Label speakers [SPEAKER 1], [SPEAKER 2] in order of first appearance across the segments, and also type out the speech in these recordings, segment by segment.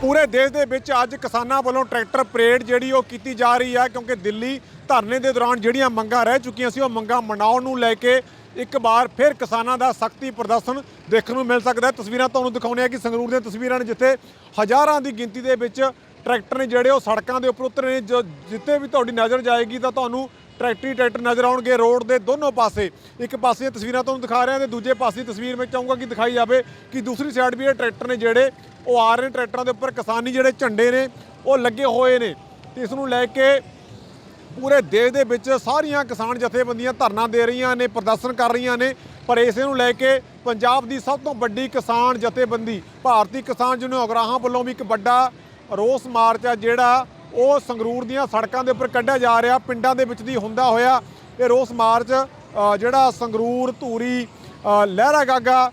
[SPEAKER 1] ਪੂਰੇ ਦੇਸ਼ ਦੇ ਵਿੱਚ ਅੱਜ ਕਿਸਾਨਾਂ ਵੱਲੋਂ ਟਰੈਕਟਰ ਪਰੇਡ ਜਿਹੜੀ ਉਹ ਕੀਤੀ ਜਾ ਰਹੀ ਹੈ ਕਿਉਂਕਿ ਦਿੱਲੀ ਧਰਨੇ ਦੇ ਦੌਰਾਨ ਜਿਹੜੀਆਂ ਮੰਗਾਂ ਰਹਿ ਚੁੱਕੀਆਂ ਸੀ, ਉਹ ਮੰਗਾਂ ਮਨਾਉਣ ਨੂੰ ਲੈ ਕੇ ਇੱਕ ਵਾਰ ਫਿਰ ਕਿਸਾਨਾਂ ਦਾ ਸਖਤੀ ਪ੍ਰਦਰਸ਼ਨ ਦੇਖਣ ਨੂੰ ਮਿਲ ਸਕਦਾ ਹੈ। ਤਸਵੀਰਾਂ ਤੁਹਾਨੂੰ ਦਿਖਾਉਂਦੇ ਆ ਕਿ ਸੰਗਰੂਰ ਦੀਆਂ ਤਸਵੀਰਾਂ ਨੇ ਜਿੱਥੇ ਹਜ਼ਾਰਾਂ ਦੀ ਗਿਣਤੀ ਦੇ ਵਿੱਚ ਟਰੈਕਟਰ ਨੇ ਜਿਹੜੇ ਉਹ ਸੜਕਾਂ ਦੇ ਉੱਪਰ ਉਤਰੇ ਨੇ, ਜੋ ਜਿੱਥੇ ਵੀ ਤੁਹਾਡੀ ਨਜ਼ਰ ਜਾਏਗੀ ਤਾਂ ਤੁਹਾਨੂੰ ਟਰੈਕਟਰੀ ਟਰੈਕਟਰ ਨਜ਼ਰ ਆਉਣਗੇ, ਰੋਡ ਦੇ ਦੋਨੋਂ ਪਾਸੇ। ਇੱਕ ਪਾਸੇ ਤਸਵੀਰਾਂ ਤੁਹਾਨੂੰ ਦਿਖਾ ਰਿਹਾ ਤੇ ਦੂਜੇ ਪਾਸੇ ਤਸਵੀਰ ਮੈਂ ਚਾਹੂੰਗਾ ਕਿ ਦਿਖਾਈ ਜਾਵੇ ਕਿ ਦੂਸਰੀ ਸਾਈਡ ਵੀ ਇਹ ਟਰੈਕਟਰ ਨੇ ਜਿਹੜੇ, ਉਹ ਆ ਰਹੇ ਨੇ ਟਰੈਕਟਰਾਂ ਦੇ ਉੱਪਰ। ਕਿਸਾਨੀ ਜਿਹੜੇ ਝੰਡੇ ਨੇ, ਉਹ ਲੱਗੇ ਹੋਏ ਨੇ। ਤੇ ਇਸ ਨੂੰ ਲੈ ਕੇ ਪੂਰੇ ਦੇਸ਼ ਦੇ ਵਿੱਚ ਸਾਰੀਆਂ ਕਿਸਾਨ ਜਥੇਬੰਦੀਆਂ ਧਰਨਾ ਦੇ ਰਹੀਆਂ ਨੇ, ਪ੍ਰਦਰਸ਼ਨ ਕਰ ਰਹੀਆਂ ਨੇ। ਪਰ ਇਸੇ ਨੂੰ ਲੈ ਕੇ ਪੰਜਾਬ ਦੀ ਸਭ ਤੋਂ ਵੱਡੀ ਕਿਸਾਨ ਜਥੇਬੰਦੀ, ਭਾਰਤੀ ਕਿਸਾਨ ਯੂਨੀਅਨ ਉਗਰਾਹਾਂ ਵੱਲੋਂ ਵੀ ਇੱਕ ਵੱਡਾ ਰੋਸ ਮਾਰਚ ਆ ਜਿਹੜਾ ਉਹ ਸੰਗਰੂਰ ਦੀਆਂ ਸੜਕਾਂ ਦੇ ਉੱਪਰ ਕੱਢਿਆ ਜਾ ਰਿਹਾ ਪਿੰਡਾਂ ਦੇ ਵਿੱਚ ਦੀ ਹੁੰਦਾ ਹੋਇਆ। ਇਹ ਰੋਸ ਮਾਰਚ ਜਿਹੜਾ ਸੰਗਰੂਰ ਧੂਰੀ ਅ, ਲਹਿਰਾ ਗਾਗਾ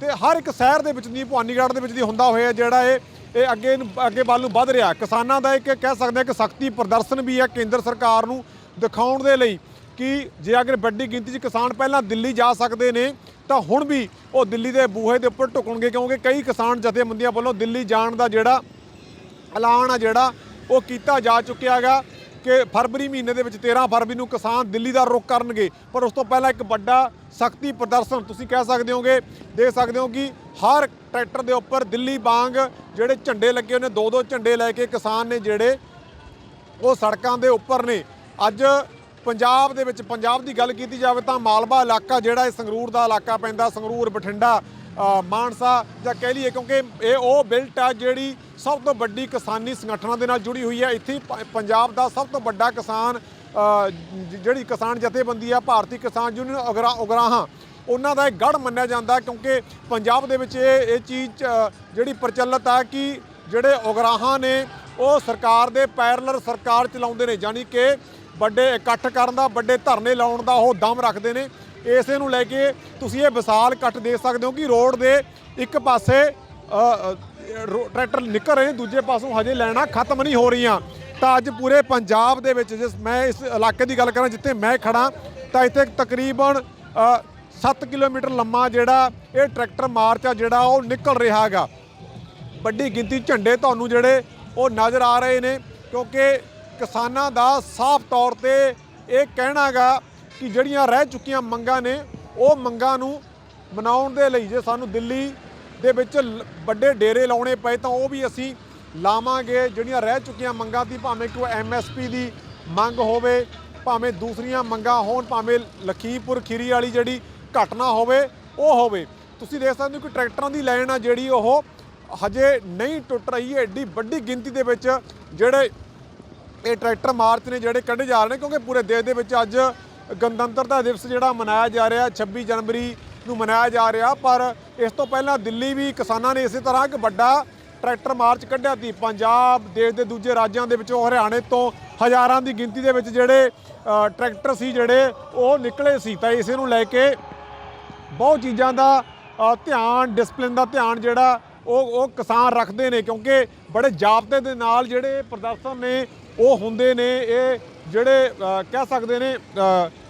[SPEAKER 1] ਤੇ ਹਰ ਇੱਕ ਸ਼ਹਿਰ ਦੇ ਵਿੱਚ ਦੀ ਭਵਾਨੀਗੜ੍ਹ ਦੇ ਵਿੱਚ ਦੀ ਹੁੰਦਾ ਹੋਇਆ ਜਿਹੜਾ ਇਹ ਇਹ ਅੱਗੇ ਅੱਗੇ ਵੱਲ ਨੂੰ ਵੱਧ ਰਿਹਾ। ਕਿਸਾਨਾਂ ਦਾ ਇੱਕ ਕਹਿ ਸਕਦੇ ਹਾਂ ਕਿ ਸਖਤੀ ਪ੍ਰਦਰਸ਼ਨ ਵੀ ਹੈ ਕੇਂਦਰ ਸਰਕਾਰ ਨੂੰ ਦਿਖਾਉਣ ਦੇ ਲਈ ਕਿ ਜੇ ਅਗਰ ਵੱਡੀ ਗਿਣਤੀ 'ਚ ਕਿਸਾਨ ਪਹਿਲਾਂ ਦਿੱਲੀ ਜਾ ਸਕਦੇ ਨੇ ਤਾਂ ਹੁਣ ਵੀ ਉਹ ਦਿੱਲੀ ਦੇ ਬੂਹੇ ਦੇ ਉੱਪਰ ਢੁਕਣਗੇ। ਕਿਉਂਕਿ ਕਈ ਕਿਸਾਨ ਜਥੇਬੰਦੀਆਂ ਵੱਲੋਂ ਦਿੱਲੀ ਜਾਣ ਦਾ ਜਿਹੜਾ ਐਲਾਨ ਆ ਜਿਹੜਾ ਉਹ ਕੀਤਾ ਜਾ ਚੁੱਕਿਆ ਹੈਗਾ ਕਿ ਫਰਵਰੀ ਮਹੀਨੇ ਦੇ ਵਿੱਚ 13 ਫਰਵਰੀ ਨੂੰ ਕਿਸਾਨ ਦਿੱਲੀ ਦਾ ਰੁਖ ਕਰਨਗੇ। ਪਰ ਉਸ ਤੋਂ ਪਹਿਲਾਂ ਇੱਕ ਵੱਡਾ ਸਖਤੀ ਪ੍ਰਦਰਸ਼ਨ ਤੁਸੀਂ ਕਹਿ ਸਕਦੇ ਹੋਗੇ, ਦੇਖ ਸਕਦੇ ਹੋ ਕਿ ਹਰ ਟਰੈਕਟਰ ਦੇ ਉੱਪਰ ਦਿੱਲੀ ਵਾਂਗ ਜਿਹੜੇ ਝੰਡੇ ਲੱਗੇ ਹੋਏ ਨੇ ਦੋ ਦੋ ਝੰਡੇ ਲੈ ਕੇ ਕਿਸਾਨ ਨੇ ਜਿਹੜੇ ਉਹ ਸੜਕਾਂ ਦੇ ਉੱਪਰ ਨੇ। ਅੱਜ ਪੰਜਾਬ ਦੇ ਵਿੱਚ, ਪੰਜਾਬ ਦੀ ਗੱਲ ਕੀਤੀ ਜਾਵੇ ਤਾਂ ਮਾਲਵਾ ਇਲਾਕਾ ਜਿਹੜਾ ਇਹ ਸੰਗਰੂਰ ਦਾ ਇਲਾਕਾ ਪੈਂਦਾ, ਸੰਗਰੂਰ, ਬਠਿੰਡਾ ਮਾਨਸਾ ਜਾਂ ਕਹਿ ਲਈਏ ਕਿਉਂਕਿ ਇਹ ਉਹ ਬਿਲਟ ਆ ਜਿਹੜੀ ਸਭ ਤੋਂ ਵੱਡੀ ਕਿਸਾਨੀ ਸੰਗਠਨਾਂ ਦੇ ਨਾਲ ਜੁੜੀ ਹੋਈ ਹੈ। ਇੱਥੇ ਪ- ਪੰਜਾਬ ਦਾ ਸਭ ਤੋਂ ਵੱਡਾ ਕਿਸਾਨ ਜਿਹੜੀ ਕਿਸਾਨ ਜਥੇਬੰਦੀ ਆ, ਭਾਰਤੀ ਕਿਸਾਨ ਯੂਨੀਅਨ ਉਗਰਾ, ਉਗਰਾਹਾਂ, ਉਹਨਾਂ ਦਾ ਇਹ ਗੜ ਮੰਨਿਆ ਜਾਂਦਾ ਕਿਉਂਕਿ ਪੰਜਾਬ ਦੇ ਵਿੱਚ ਇਹ ਇਹ ਚੀਜ਼ ਜਿਹੜੀ ਪ੍ਰਚਲਿਤ ਆ ਕਿ ਜਿਹੜੇ ਉਗਰਾਹਾਂ ਨੇ, ਉਹ ਸਰਕਾਰ ਦੇ ਪੈਰਲਰ ਸਰਕਾਰ ਚਲਾਉਂਦੇ ਨੇ ਯਾਨੀ ਕਿ ਵੱਡੇ ਇਕੱਠ ਕਰਨ ਦਾ, ਵੱਡੇ ਧਰਨੇ ਲਾਉਣ ਦਾ ਉਹ ਦਮ ਰੱਖਦੇ ਨੇ। ਇਸੇ ਨੂੰ ਲੈ ਕੇ ਤੁਸੀਂ ਇਹ ਵਿਸ਼ਾਲ ਕੱਟ ਦੇਖ ਸਕਦੇ ਹੋ ਕਿ ਰੋਡ ਦੇ ਇੱਕ ਪਾਸੇ ਰੋ- ਟਰੈਕਟਰ ਨਿਕਲ ਰਹੇ ਦੂਜੇ ਪਾਸੋਂ ਹਜੇ ਲੈਣਾ ਖਤਮ ਨਹੀਂ ਹੋ ਰਹੀਆਂ। ਤਾਂ ਅੱਜ ਪੂਰੇ ਪੰਜਾਬ ਦੇ ਵਿੱਚ ਜਿਸ ਮੈਂ ਇਸ ਇਲਾਕੇ ਦੀ ਗੱਲ ਕਰਾਂ ਜਿੱਥੇ ਮੈਂ ਖੜਾ ਤਾਂ ਇੱਥੇ ਤਕਰੀਬਨ ਅ, 7 ਕਿਲੋਮੀਟਰ ਲੰਮਾ ਜਿਹੜਾ ਇਹ ਟਰੈਕਟਰ ਮਾਰਚ ਆ ਜਿਹੜਾ ਉਹ ਨਿਕਲ ਰਿਹਾ ਹੈਗਾ। ਵੱਡੀ ਗਿਣਤੀ ਝੰਡੇ ਤੁਹਾਨੂੰ ਜਿਹੜੇ ਉਹ ਨਜ਼ਰ ਆ ਰਹੇ ਨੇ ਕਿਉਂਕਿ ਕਿਸਾਨਾਂ ਦਾ ਸਾਫ਼ ਤੌਰ ਤੇ ਇਹ ਕਹਿਣਾਗਾ ਕਿ ਜਿਹੜੀਆਂ ਰਹਿ ਚੁੱਕੀਆਂ ਮੰਗਾਂ ਨੇ, ਉਹ ਮੰਗਾਂ ਨੂੰ ਮਨਾਉਣ ਦੇ ਲਈ ਜੇ ਸਾਨੂੰ ਦਿੱਲੀ ਦੇ ਵਿੱਚ ਲ- ਵੱਡੇ ਡੇਰੇ ਲਾਉਣੇ ਪਏ ਤਾਂ ਉਹ ਵੀ ਅਸੀਂ ਲਾਵਾਂਗੇ। ਜਿਹੜੀਆਂ ਰਹਿ ਚੁੱਕੀਆਂ ਮੰਗਾਂ ਦੀ, ਭਾਵੇਂ ਕੋਈ ਐਮਐਸਪੀ ਦੀ ਮੰਗ ਹੋਵੇ, ਭਾਵੇਂ ਦੂਸਰੀਆਂ ਮੰਗਾਂ ਹੋਣ, ਭਾਵੇਂ ਲਖੀਪੁਰ ਖੀਰੀ ਵਾਲੀ ਜਿਹੜੀ ਘਟਨਾ ਹੋਵੇ, ਉਹ ਹੋਵੇ। ਤੁਸੀਂ ਦੇਖ ਸਕਦੇ ਹੋ ਕਿ ਟਰੈਕਟਰਾਂ ਦੀ ਲਾਈਨ ਆ ਜਿਹੜੀ, ਉਹ ਹਜੇ ਨਹੀਂ ਟੁੱਟ ਰਹੀ ਹੈ। ਐਡੀ ਵੱਡੀ ਗਿਣਤੀ ਦੇ ਵਿੱਚ ਜਿਹੜੇ ਇਹ ਟਰੈਕਟਰ ਮਾਰਚ ਨੇ, ਜਿਹੜੇ ਕੱਢੇ ਜਾ ਰਹੇ ਨੇ, ਕਿਉਂਕਿ ਪੂਰੇ ਦੇਸ਼ ਦੇ ਵਿੱਚ ਅੱਜ ਗਣਤੰਤਰਤਾ ਦਿਵਸ ਜਿਹੜਾ ਮਨਾਇਆ ਜਾ ਰਿਹਾ 26 ਜਨਵਰੀ ਨੂੰ ਮਨਾਇਆ ਜਾ ਰਿਹਾ, ਪਰ ਇਸ ਤੋਂ ਪਹਿਲਾਂ ਦਿੱਲੀ ਵੀ ਕਿਸਾਨਾਂ ਨੇ ਇਸੇ ਤਰ੍ਹਾਂ ਇੱਕ ਵੱਡਾ ਟਰੈਕਟਰ ਮਾਰਚ ਕੱਢਿਆ ਸੀ। ਪੰਜਾਬ ਦੇਸ਼ ਦੇ ਦੂਜੇ ਰਾਜਾਂ ਦੇ ਵਿੱਚੋਂ ਹਰਿਆਣੇ ਤੋਂ ਹਜ਼ਾਰਾਂ ਦੀ ਗਿਣਤੀ ਦੇ ਵਿੱਚ ਜਿਹੜੇ ਟਰੈਕਟਰ ਸੀ ਜਿਹੜੇ, ਉਹ ਨਿਕਲੇ ਸੀ। ਤਾਂ ਇਸੇ ਨੂੰ ਲੈ ਕੇ ਬਹੁਤ ਚੀਜ਼ਾਂ ਦਾ ਧਿਆਨ ਡਿਸਪਲਿਨ ਦਾ ਧਿਆਨ ਜਿਹੜਾ ਉਹ ਉਹ ਕਿਸਾਨ ਰੱਖਦੇ ਨੇ, ਕਿਉਂਕਿ ਬੜੇ ਜਾਬਤੇ ਦੇ ਨਾਲ ਜਿਹੜੇ ਪ੍ਰਦਰਸ਼ਨ ਨੇ, ਉਹ ਹੁੰਦੇ ਨੇ, ਇਹ ਜਿਹੜੇ ਕਹਿ ਸਕਦੇ ਨੇ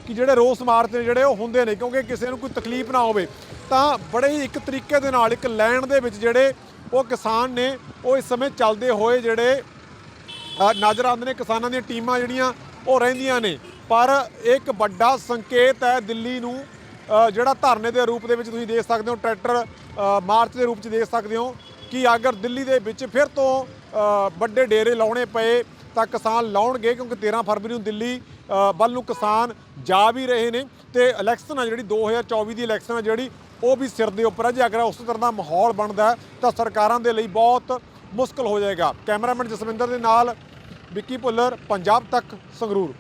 [SPEAKER 1] ਕਿ ਜਿਹੜੇ ਰੋਸ ਮਾਰਚ ਨੇ, ਜਿਹੜੇ ਉਹ ਹੁੰਦੇ ਨੇ, ਕਿਉਂਕਿ ਕਿਸੇ ਨੂੰ ਕੋਈ ਤਕਲੀਫ ਨਾ ਹੋਵੇ, ਤਾਂ ਬੜੇ ਹੀ ਇੱਕ ਤਰੀਕੇ ਦੇ ਨਾਲ, ਇੱਕ ਲੈਣ ਦੇ ਵਿੱਚ ਜਿਹੜੇ ਉਹ ਕਿਸਾਨ ਨੇ, ਉਹ ਇਸ ਸਮੇਂ ਚੱਲਦੇ ਹੋਏ ਜਿਹੜੇ ਨਜ਼ਰ ਆਉਂਦੇ ਨੇ, ਕਿਸਾਨਾਂ ਦੀਆਂ ਟੀਮਾਂ ਜਿਹੜੀਆਂ ਉਹ ਰਹਿੰਦੀਆਂ ਨੇ। ਪਰ ਇੱਕ ਵੱਡਾ ਸੰਕੇਤ ਹੈ ਦਿੱਲੀ ਨੂੰ ਜਿਹੜਾ ਧਰਨੇ ਦੇ ਰੂਪ ਦੇ ਵਿੱਚ ਤੁਸੀਂ ਦੇਖ ਸਕਦੇ ਹੋ, ਟਰੈਕਟਰ ਮਾਰਚ ਦੇ ਰੂਪ 'ਚ ਦੇਖ ਸਕਦੇ ਹੋ, ਕਿ ਅਗਰ ਦਿੱਲੀ ਦੇ ਵਿੱਚ ਫਿਰ ਤੋਂ ਵੱਡੇ ਡੇਰੇ ਲਾਉਣੇ ਪਏ, ਤਾਂ ਕਿਸਾਨ ਲਾਉਣਗੇ, ਕਿਉਂਕਿ 13 ਫਰਵਰੀ ਨੂੰ ਦਿੱਲੀ ਵੱਲ ਨੂੰ ਕਿਸਾਨ ਜਾ ਵੀ ਰਹੇ ਨੇ ਤੇ ਇਲੈਕਸ਼ਨ ਆ ਜਿਹੜੀ 2024 ਦੀ ਇਲੈਕਸ਼ਨ ਆ ਜਿਹੜੀ, ਉਹ ਵੀ ਸਿਰ ਦੇ ਉੱਪਰ ਹੈ ਜੇ ਅਗਰ ਉਸ ਤਰ੍ਹਾਂ ਦਾ ਮਾਹੌਲ ਬਣਦਾ ਤਾਂ ਸਰਕਾਰਾਂ ਦੇ ਲਈ ਬਹੁਤ ਮੁਸ਼ਕਲ ਹੋ ਜਾਏਗਾ। ਕੈਮਰਾਮੈਨ ਜਸਵਿੰਦਰ ਦੇ ਨਾਲ ਵਿੱਕੀ ਭੁੱਲਰ, ਪੰਜਾਬ ਤੱਕ ਸੰਗਰੂਰ।